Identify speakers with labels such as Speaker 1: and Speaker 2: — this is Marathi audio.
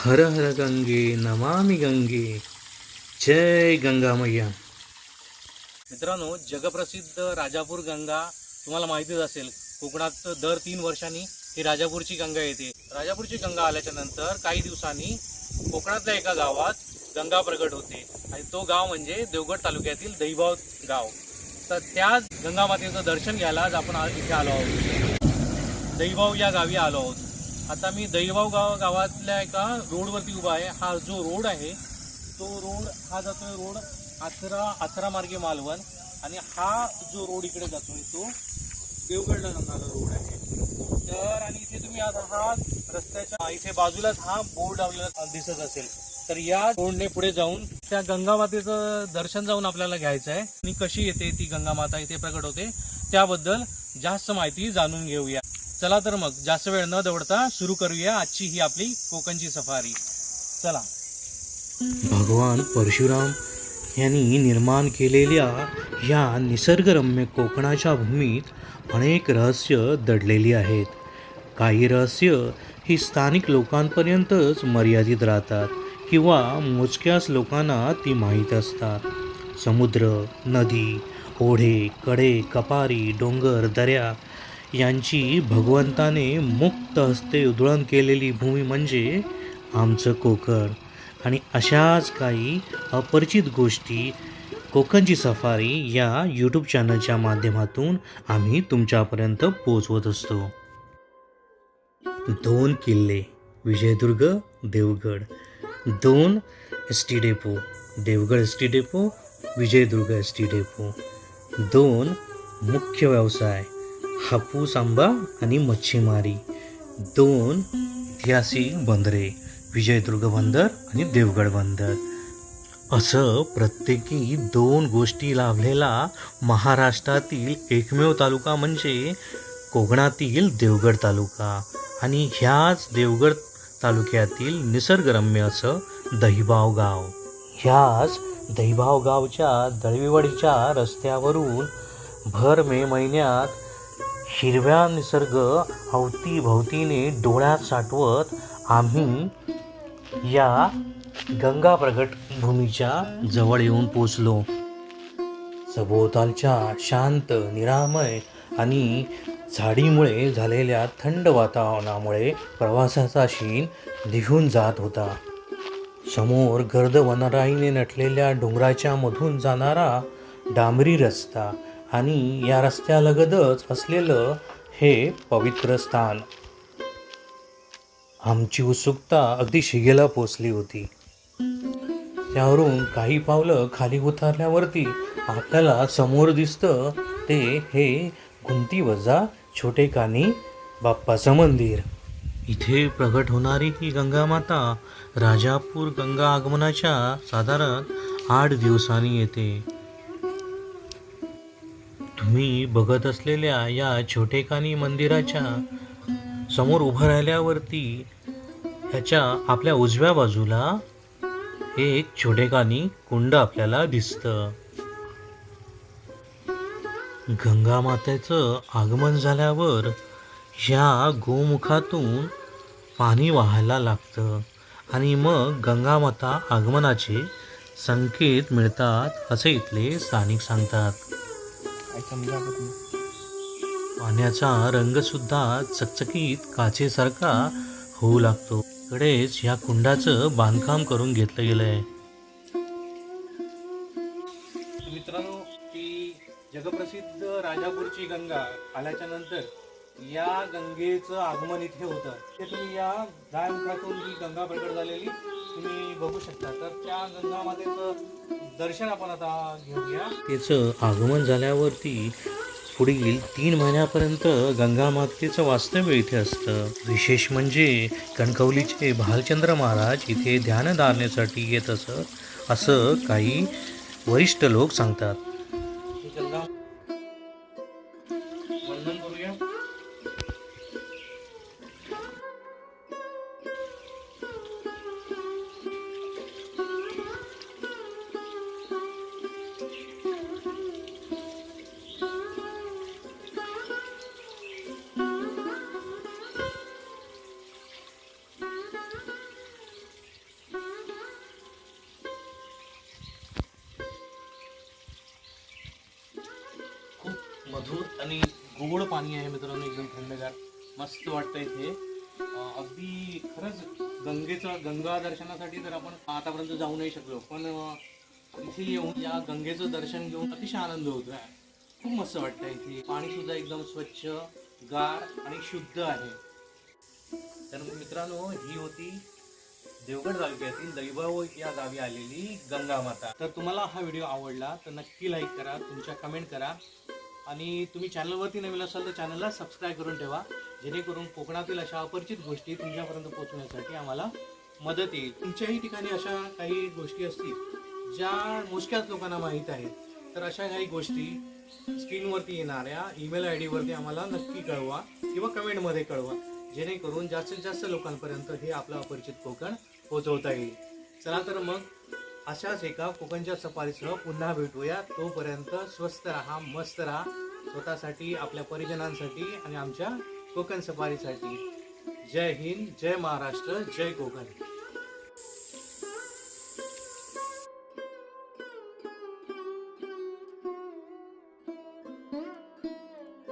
Speaker 1: हर हर गंगे नमामि गंगे। जय गंगा मैया। मित्रांनो जगप्रसिद्ध राजापूर गंगा तुम्हाला माहितीच असेल कोकणात दर तीन वर्षांनी ही राजापूरची गंगा येते. राजापूरची गंगा आल्याच्यानंतर काही दिवसांनी कोकणातल्या एका गावात गंगा प्रगट होते. आणि तो गाव म्हणजे देवगड तालुक्यातील दहिभाव गाव. तर त्याच गंगामातेचं दर्शन घ्यायला आज आपण आज इथे आलो आहोत. दहिभाव या गावी आलो आहोत. आता मी दहिभाव गाव गावातल्या एका रोडवरती उभा आहे. हा जो रोड आहे तो रोड हा जातोय रोड आचरा आचरा मार्गे मालवण आणि हा जो रोड इकडे जातोय तो देवगडला जाणारा रोड आहे. तर आणि इथे तुम्ही आता हा रस्त्याच्या इथे बाजूलाच हा बोर्ड लावलेला दिसत असेल तर या रोडने पुढे जाऊन त्या गंगामातेचं दर्शन जाऊन आपल्याला घ्यायचं आहे. आणि कशी येते ती गंगामाता इथे प्रकट होते त्याबद्दल जास्त माहिती जाणून घेऊया. चला तर मग जास्त वेळ न दवडता सुरू करूया आजची ही आपली कोकणची सफारी. चला. भगवान परशुराम यांनी निर्माण केलेल्या या निसर्गरम्य कोकणाच्या भूमीत अनेक रहस्य दडलेली आहेत. काही रहस्य ही स्थानिक लोकांपर्यंतच मर्यादित राहतात किंवा मोजक्याच लोकांना ती माहीत असतात. समुद्र नदी ओढे कडे कपारी डोंगर दऱ्या यांची भगवंताने मुक्त हस्ते उधळण केलेली भूमी म्हणजे आमचं कोकण. आणि अशाच काही अपरिचित गोष्टी कोकणची सफारी या यूट्यूब चॅनलच्या माध्यमातून आम्ही तुमच्यापर्यंत पोचवत असतो. दोन किल्ले विजयदुर्ग देवगड. दोन S T depot Devgad S T depot Vijaydurg S T depot. दोन मुख्य व्यवसाय हापूस आंबा आणि मच्छीमारी. दोन ऐतिहासिक बंदरे विजयदुर्ग बंदर आणि देवगड बंदर. असं प्रत्येकी दोन गोष्टी लाभलेला महाराष्ट्रातील एकमेव तालुका म्हणजे कोकणातील देवगड तालुका आणि ह्याच देवगड तालुक्यातील निसर्गरम्य असं दहिबाव गाव. ह्याच दहिबाव गावच्या दळवीवाडीच्या रस्त्यावरून भर मे महिन्यात हिरव्या निसर्ग अवतीभवतीने डोळ्यात साठवत आम्ही या गंगा प्रगट भूमीच्या जवळ येऊन पोचलो सभोवतालच्या शांत निरामय आणि झाडीमुळे झालेल्या थंड वातावरणामुळे प्रवासाचा शीन निघून जात होता. समोर गर्द वनराईने नटलेल्या डोंगराच्या मधून जाणारा डांबरी रस्ता आणि या रस्त्यालगतच असलेलं हे पवित्र स्थान. आमची उत्सुकता अगदी शिगेला पोचली होती. त्यावरून काही पावलं खाली उतरल्यावरती आपल्याला समोर दिसतं ते हे गुंती वजा छोटे कानी बाप्पाचं मंदिर. इथे प्रगट होणारी ही गंगा माता राजापूर गंगा आगमनाच्या साधारण आठ दिवसांनी येते. तुम्ही बघत असलेल्या या छोटेकानी मंदिराच्या समोर उभं राहिल्यावरती ह्याच्या आपल्या उजव्या बाजूला एक छोटेकानी कुंड आपल्याला दिसतं. गंगा मातेचं आगमन झाल्यावर ह्या गोमुखातून पाणी वाहायला लागतं आणि मग गंगामाता आगमनाचे संकेत मिळतात असे इथले स्थानिक सांगतात. पाण्याचा रंगसुद्धा चकचकीत काचेसारखा होऊ लागतो. कडेच ह्या कुंडाचं बांधकाम करून घेतलं गेलं आहे मित्रांनो की जगप्रसिद्ध राजापूरची गंगा आल्याच्यानंतर या गंगेचं आगमन इथे होतं. ते तुम्ही या गायमुखातून ही गंगा प्रकट झालेली. तुम्ही बघू शकता. तर त्या गंगामातेचं दर्शन आपण आता घेऊया. त्याचं आगमन झाल्यावरती पुढील तीन महिन्यापर्यंत गंगामातेचं वास्तव्य इथे असतं. विशेष म्हणजे कणकवलीचे भालचंद्र महाराज इथे ध्यान धारणेसाठी येत असत असं काही वरिष्ठ लोक सांगतात. आणि गोड पाणी आहे मित्रांनो एकदम थंडगार. मस्त वाटतं इथे. अगदी खरंच गंगेचं गंगा दर्शनासाठी तर आपण आतापर्यंत जाऊ नाही शकलो पण इथे येऊन या गंगेचं दर्शन घेऊन अतिशय आनंद होतोय. खूप मस्त वाटतं इथे. पाणी सुद्धा एकदम स्वच्छ गार आणि शुद्ध आहे. तर मित्रांनो ही होती देवगड तालुक्यातील दैबाव या गावी आलेली गंगा माता. तर तुम्हाला हा व्हिडिओ आवडला तर नक्की लाईक करा तुमच्या कमेंट करा. आणि तुम्ही चॅनलवरती नवीन असाल तर चॅनलला सबस्क्राईब करून ठेवा. जेणेकरून कोकणातील अशा अपरिचित गोष्टी तुमच्यापर्यंत पोहोचण्यासाठी आम्हाला मदत येईल. तुमच्याही ठिकाणी अशा काही गोष्टी असतील ज्या मोजक्याच लोकांना माहीत आहेत तर अशा काही गोष्टी स्क्रीनवरती येणाऱ्या ईमेल आय डीवरती आम्हाला नक्की कळवा किंवा कमेंटमध्ये कळवा. जेणेकरून जास्तीत जास्त लोकांपर्यंत हे आपलं अपरिचित कोकण पोहोचवता येईल. चला तर मग अशाच एका कोकणच्या सफारीसह पुन्हा भेटूया. तोपर्यंत स्वस्त राहा मस्त राहा. स्वतःसाठी आपल्या परिजनांसाठी आणि आमच्या कोकण सफारीसाठी. जय हिंद जय महाराष्ट्र जय कोकण.